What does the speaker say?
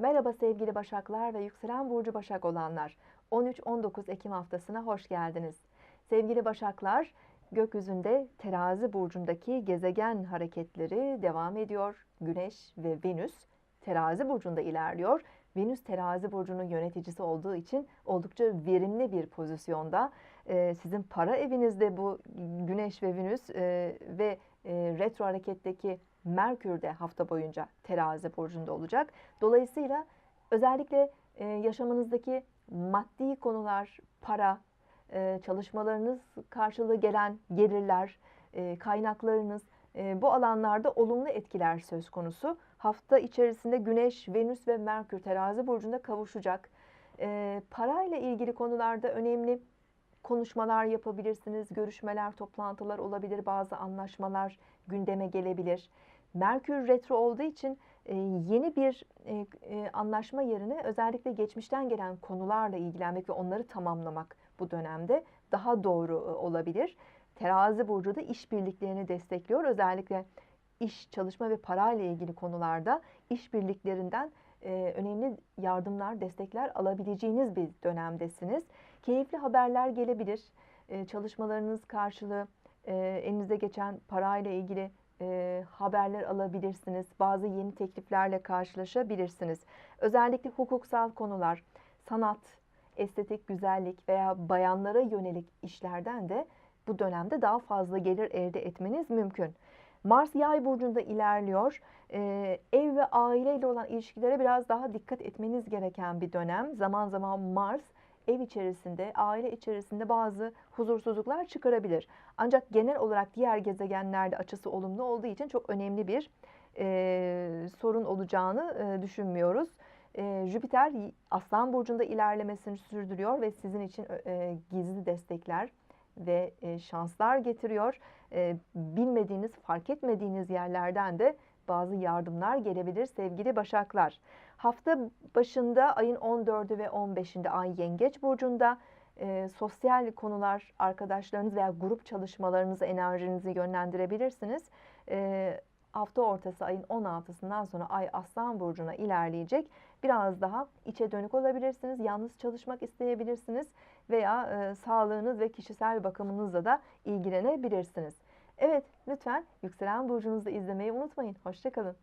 Merhaba sevgili Başaklar ve yükselen burcu Başak olanlar. 13-19 Ekim haftasına hoş geldiniz. Sevgili Başaklar, gökyüzünde terazi burcundaki gezegen hareketleri devam ediyor. Güneş ve Venüs terazi burcunda ilerliyor. Venüs terazi burcunun yöneticisi olduğu için oldukça verimli bir pozisyonda. Ee, sizin para evinizde bu Güneş ve Venüs e, ve e, retro hareketteki Merkür de hafta boyunca terazi burcunda olacak. Dolayısıyla özellikle e, yaşamınızdaki maddi konular, para, e, çalışmalarınız karşılığı gelen gelirler, e, kaynaklarınız e, bu alanlarda olumlu etkiler söz konusu. Hafta içerisinde Güneş, Venüs ve Merkür terazi burcunda kavuşacak. E, parayla ilgili konularda önemli konuşmalar yapabilirsiniz, görüşmeler, toplantılar olabilir, bazı anlaşmalar gündeme gelebilir. Merkür retro olduğu için e, yeni bir e, e, anlaşma yerine özellikle geçmişten gelen konularla ilgilenmek ve onları tamamlamak bu dönemde daha doğru olabilir. Terazi burcu da işbirliklerini destekliyor. Özellikle iş, çalışma ve parayla ilgili konularda işbirliklerinden önemli yardımlar, destekler alabileceğiniz bir dönemdesiniz. Keyifli haberler gelebilir. Çalışmalarınız karşılığı elinize geçen parayla ilgili e, haberler alabilirsiniz. Bazı yeni tekliflerle karşılaşabilirsiniz. Özellikle hukuksal konular, sanat, estetik, güzellik veya bayanlara yönelik işlerden de bu dönemde daha fazla gelir elde etmeniz mümkün. Mars yay burcunda ilerliyor. Ee, ev ve aile ile olan ilişkilere biraz daha dikkat etmeniz gereken bir dönem. Zaman zaman Mars ev içerisinde, aile içerisinde bazı huzursuzluklar çıkarabilir. Ancak genel olarak diğer gezegenlerde açısı olumlu olduğu için çok önemli bir e, sorun olacağını e, düşünmüyoruz. E, Jüpiter Aslan Burcu'nda ilerlemesini sürdürüyor ve sizin için e, gizli destekler ve e, şanslar getiriyor. E, bilmediğiniz, fark etmediğiniz yerlerden de bazı yardımlar gelebilir sevgili Başaklar. Hafta başında ayın 14'ü ve 15'inde Ay Yengeç burcunda e, sosyal konular, arkadaşlarınız veya grup çalışmalarınızı, enerjinizi yönlendirebilirsiniz. E, hafta ortası ayın 16'sından sonra Ay Aslan burcuna ilerleyecek. Biraz daha içe dönük olabilirsiniz, yalnız çalışmak isteyebilirsiniz veya e, sağlığınız ve kişisel bakımınızla da ilgilenebilirsiniz. Evet, lütfen yükselen burcunuzu izlemeyi unutmayın. Hoşçakalın.